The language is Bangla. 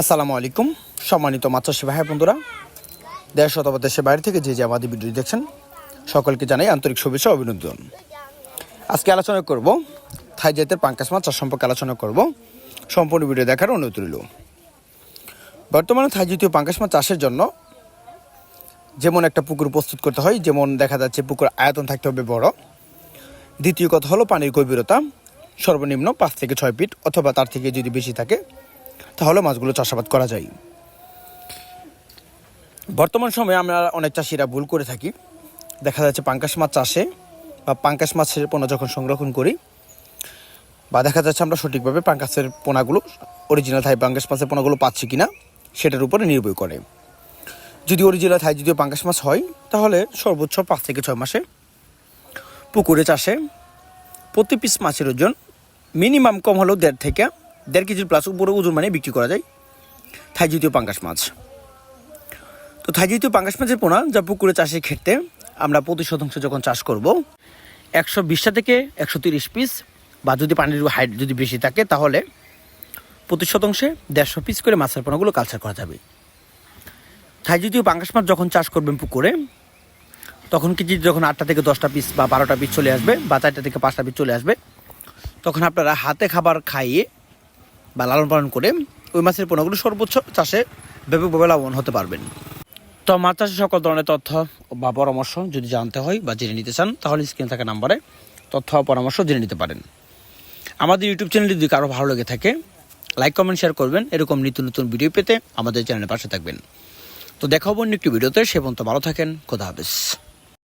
আসসালামু আলাইকুম। সম্মানিত মাতৃ ভাই বন্ধুরা, দেশ অথবা দেশের বাইরে থেকে যে যে আমাদের ভিডিও দেখছেন, সকলকে জানাই আন্তরিক শুভেচ্ছা অভিনন্দন। আজকে আলোচনা করব থাই জাতের পাঙ্কাশ মাছ চাষ সম্পর্কে আলোচনা করব। সম্পূর্ণ ভিডিও দেখার অনুরোধ রইল। বর্তমানে থাই জাতীয় পাঙ্কাশ মাছ চাষের জন্য যেমন একটা পুকুর প্রস্তুত করতে হয়, যেমন দেখা যাচ্ছে পুকুর আয়তন থাকতে হবে বড়। দ্বিতীয় কথা হলো পানির গভীরতা, সর্বনিম্ন পাঁচ থেকে ছয় ফিট, অথবা তার থেকে যদি বেশি থাকে তাহলে মাছগুলো চাষাবাদ করা যায়। বর্তমান সময়ে আমরা অনেক চাষিরা ভুল করে থাকি। দেখা যাচ্ছে পাঙ্কাশ মাছ চাষে বা পাঙ্কাশ মাছের পোনা যখন সংরক্ষণ করি বা দেখা যাচ্ছে আমরা সঠিকভাবে পাঙ্কাশের পোনাগুলো অরিজিনাল থাই পাঙ্কাশ মাছের পোনাগুলো পাচ্ছি কি না সেটার উপরে নির্ভর করে। যদি অরিজিনাল থাই যদিও পাঙ্কাশ মাছ হয়, তাহলে সর্বোচ্চ পাঁচ থেকে ছয় মাসে পুকুরে চাষে প্রতি পিস মাছের ওজন মিনিমাম কম হলেও দেড় থেকে দেড় কেজির প্লাস উপরে ওজন মানে বিক্রি করা যায় থাই জাতীয় পাঙ্কাশ মাছ। তো থাই জাতীয় পাঙ্কাশ মাছের পোনা যা পুকুরে চাষের ক্ষেত্রে আমরা প্রতি শতাংশ যখন চাষ করব, একশো বিশটা থেকে একশো তিরিশ পিস বা যদি পানির হাইট যদি বেশি থাকে তাহলে প্রতি শতাংশে দেড়শো পিস করে মাছের পোনাগুলো কালচার করা যাবে। থাই জাতীয় পাঙ্কাশ মাছ যখন চাষ করবেন পুকুরে, তখন কেজি যখন আটটা থেকে দশটা পিস বা বারোটা পিস চলে আসবে বা চারটা থেকে পাঁচটা পিস চলে আসবে, তখন আপনারা হাতে খাবার খাইয়ে বা লালন পালন করে ওই মাছের পোনাগুলো সর্বোচ্চ চাষে ব্যাপকভাবে লাভবান হতে পারবেন। তো মাছ চাষে সকল ধরনের তথ্য বা পরামর্শ যদি জানতে হয় বা জেনে নিতে চান, তাহলে স্ক্রিনে থাকা নাম্বারে তথ্য ও পরামর্শ জেনে নিতে পারেন। আমাদের ইউটিউব চ্যানেল যদি কারও ভালো লেগে থাকে লাইক কমেন্ট শেয়ার করবেন। এরকম নিত্য নতুন ভিডিও পেতে আমাদের চ্যানেলের পাশে থাকবেন। তো দেখা হব অন্য একটি ভিডিওতে সে পর্যন্ত ভালো থাকেন। খোদা হাফেজ।